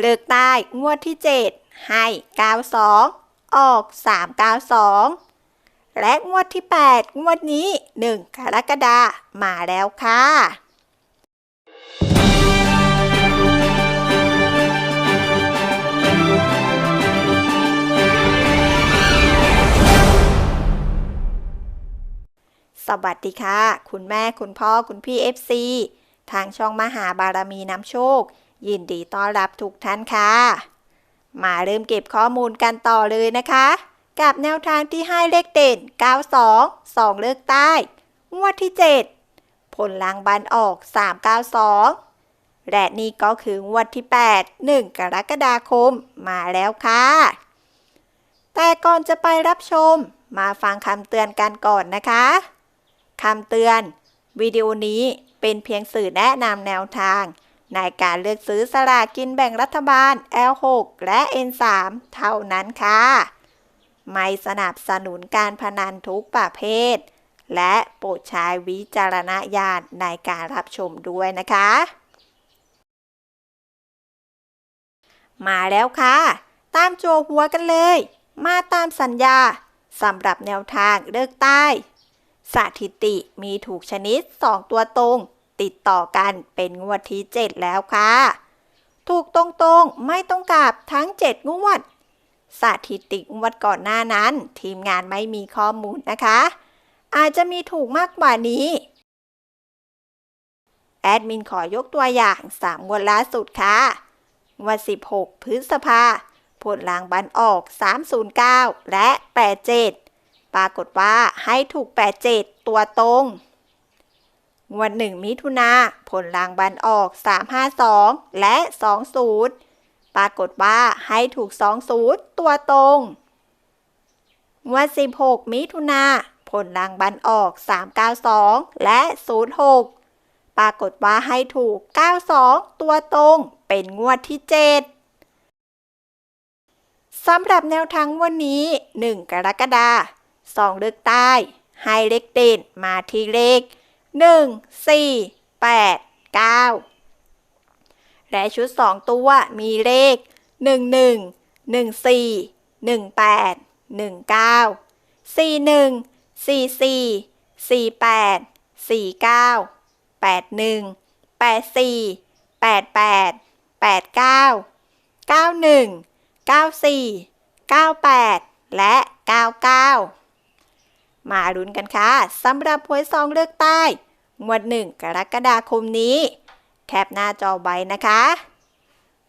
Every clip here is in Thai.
เลือกใต้งวดที่ 7 ให้ 92 ออก 392 และงวดที่ 8 งวดนี้ 1 กรกฎาคมมาแล้วค่ะสวัสดีค่ะ คุณแม่คุณพ่อคุณพี่ FC ทางช่องมหาบารมีน้ำโชค ยินดีต้อนรับทุกท่านค่ะ มาเริ่มเก็บข้อมูลกันต่อเลยนะคะ กับแนวทางที่ให้เลขเด่น 92 2 เลือกใต้งวดที่ 7 ผลลังบันออก 392 และนี่ก็คืองวดที่ 8 1 กรกฎาคมมาแล้วค่ะ แต่ก่อนจะไปรับชม มาฟังคำเตือนกันก่อนนะคะคำเตือน วิดีโอนี้เป็นเพียงสื่อแนะนำแนวทาง ในการเลือกซื้อสลากกินแบ่งรัฐบาล L6 และ N3 เท่านั้นค่ะ ไม่สนับสนุนการพนันทุกประเภท และโปรดใช้วิจารณญาณในการรับชมด้วยนะคะ มาแล้วค่ะ ตามโจหัวกันเลย มาตามสัญญาสำหรับแนวทางเลือกใต้ สถิติมีถูกชนิด 2 ตัวตรง ติดต่อกันเป็นงวดที่ 7 แล้วค่ะ ถูกตรงๆไม่ต้องกลับทั้ง 7 งวด สถิติงวดก่อนหน้านั้น ทีมงานไม่มีข้อมูลนะคะ อาจจะมีถูกมากกว่านี้ แอดมินขอยกตัวอย่าง 3 งวดล่าสุดค่ะงวด16 พฤษภาผลลางบันออก 309 และ 87 ปรากฏว่าให้ถูก 87 ตัวตรง งวด1มิถุนาผลลางบันออก 352 และ 20 ปรากฏว่าให้ถูก 20 ตัวตรง งวด 16 มิถุนาผลลางบันออก 392 และ 06 ปรากฏว่าให้ถูก 92 ตัวตรง เป็นงวดที่ 7สำหรับแนวทางวันนี้ 1 กรกฎาคม2เลือกใต้ ให้เลขเด่นมาที่เลข 1 4 8 9 และชุด 2 ตัวมีเลข 11 14 18 19 41 44 48 49 81 84 88 89 91 94 98 และ 99 มาลุ้นกันค่ะสำหรับหวยซองเลือกใต้งวดหนึ่งกรกฎาคมนี้ แคปหน้าจอไว้นะคะ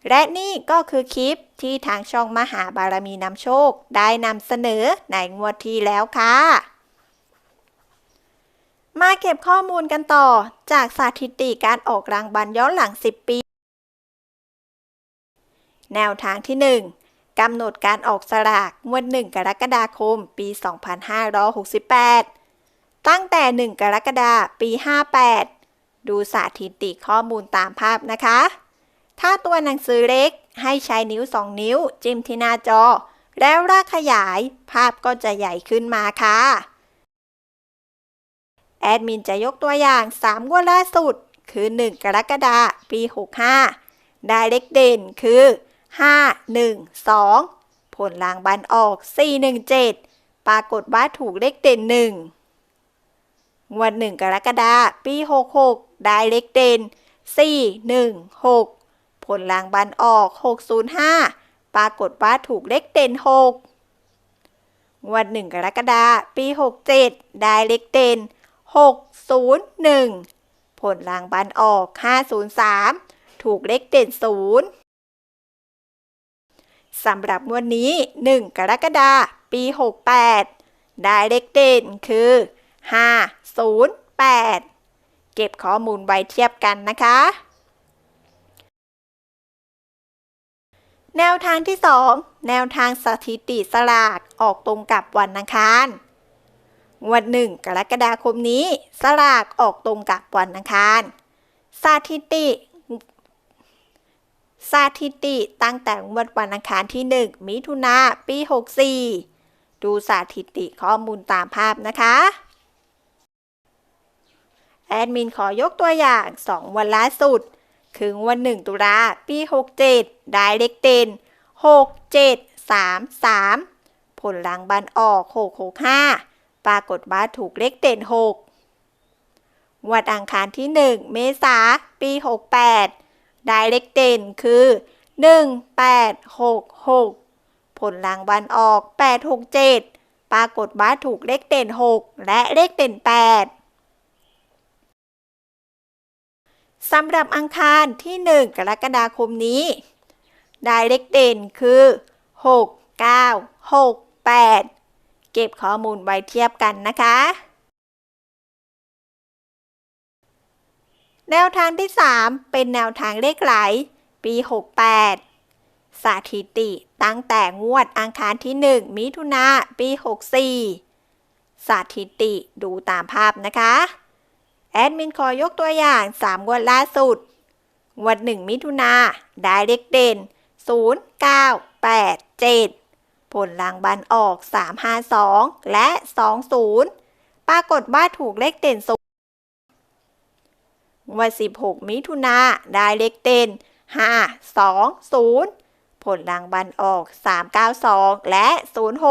และนี่ก็คือคลิปที่ทางช่องมหาบารมีนำโชคได้นำเสนอในงวดที่แล้วค่ะ มาเก็บข้อมูลกันต่อจากสถิติการออกรางวัลย้อนหลัง 10 ปี แนวทางที่ 1 กำหนดการออกสลากงวด 1 กรกฎาคม ปี 2568 ตั้งแต่ 1 กรกฎาคม ปี 58 ดูสถิติข้อมูลตามภาพนะคะ ถ้าตัวหนังสือเล็กให้ใช้นิ้ว 2 นิ้ว จิ้มที่หน้าจอ แล้วรากขยาย ภาพก็จะใหญ่ขึ้นมาค่ะ แอดมินจะยกตัวอย่าง 3 งวดล่าสุด คือ 1 กรกฎาคม ปี 65 ได้เลขเด่นคือ 5 1 2 ผลลางบันออก 4 1 7 ปรากฏว่าถูกเลขเด่น1งวด1กรกฎาคมปี 66 ได้เลขเด่น 4 1 6 ผลลางบันออก 605 ปรากฏว่าถูกเลขเด่น6งวด1กรกฎาคมปี 67 ได้เลขเด่น 601 ผลลางบันออก 503 ถูกเลขเด่น 0 สำหรับวดนี้ 1 กรกฎาคมปี 68 ได้เลขเด่นคือ 508 เก็บข้อมูลไว้เทียบกันนะคะ แนวทางที่ 2 แนวทางสถิติสลากออกตรงกับวันอังคารงวดหนึ่งกรกฎาคมนี้ สลากออกตรงกับวันอังคารสถิติ สถิติตั้งแต่งวดวันอังคารที่ 1 มิถุนาปี 64 ดูสถิติข้อมูลตามภาพนะคะ แอดมินขอยกตัวอย่าง 2 วันล่าสุด คือวันหนึ่งตุลาปี 67 ได้เลขเด่น6 7 3 3 ผลลังบันออก 6 6 5 ปรากฏว่าถูกเลขเด่น6 วันอังคารที่ 1 เมษาปี 68 ได้เลขเด่นคือ 1 8 6 6 ผลลังบันออก 8 6 7 ปรากฏว่าถูกเลขเด่น 6 และเลขเด่น 8สำหรับอังคารที่ 1 กรกฎาคมนี้ได้เลขเด่นคือ 6 9 6 8 เก็บข้อมูลไว้เทียบกันนะคะ แนวทางที่ 3 เป็นแนวทางเลขไหล ปี 68 สถิติตั้งแต่งวดอังคารที่ 1 มิถุนาปี 64 สถิติดูตามภาพนะคะ แอดมินขอยกตัวอย่าง 3 งวดล่าสุด งวด 1 มิถุนาได้เลขเด่น 0 9 8 7 ผลรางบันออก 352 และ 20 ปรากฏว่าถูกเลขเด่นสูง วด16 มิถุนาได้เลขเด่น5 2 0 ผลรางบันออก 392 และ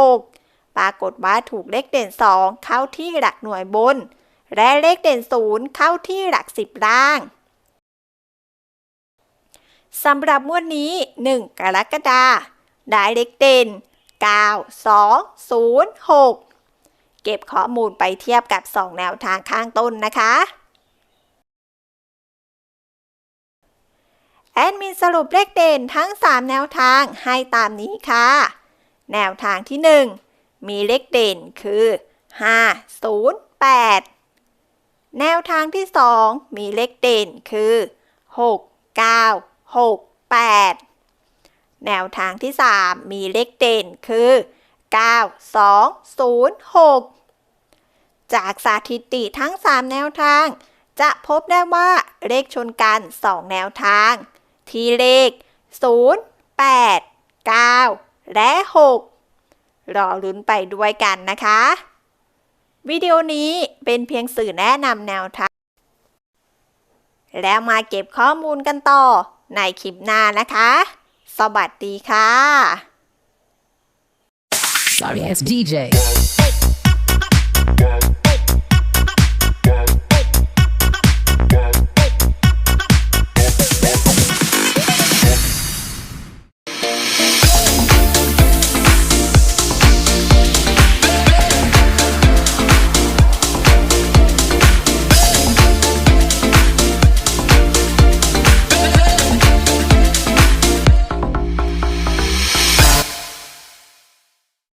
06 ปรากฏว่าถูกเลขเด่น 2 เข้าที่หลักหน่วยบน และเลขเด่น 0 เข้าที่หลัก 10 ล่างสำหรับงวดนี้ 1 กรกฎาคมได้เลขเด่น 9 2 0 6 เก็บข้อมูลไปเทียบกับ 2 แนวทางข้างต้นนะคะ แอดมินสรุปเลขเด่นทั้ง 3 แนวทางให้ตามนี้ค่ะ แนวทางที่ 1 มีเลขเด่นคือ 5 0 8 แนวทางที่ 2 มีเลขเด่นคือ 6 9 6 8 แนวทางที่ 3 มีเลขเด่นคือ 9 2 0 6 จากสถิติทั้ง 3 แนวทาง จะพบได้ว่าเลขชนกัน 2 แนวทาง ที่เลข 0 8 9 และ 6 รอลุ้นไปด้วยกันนะคะ วิดีโอนี้เป็นเพียงสื่อแนะนำแนวทาง แล้วมาเก็บข้อมูลกันต่อในคลิปหน้านะคะ สวัสดีค่ะ Sorry ass DJ.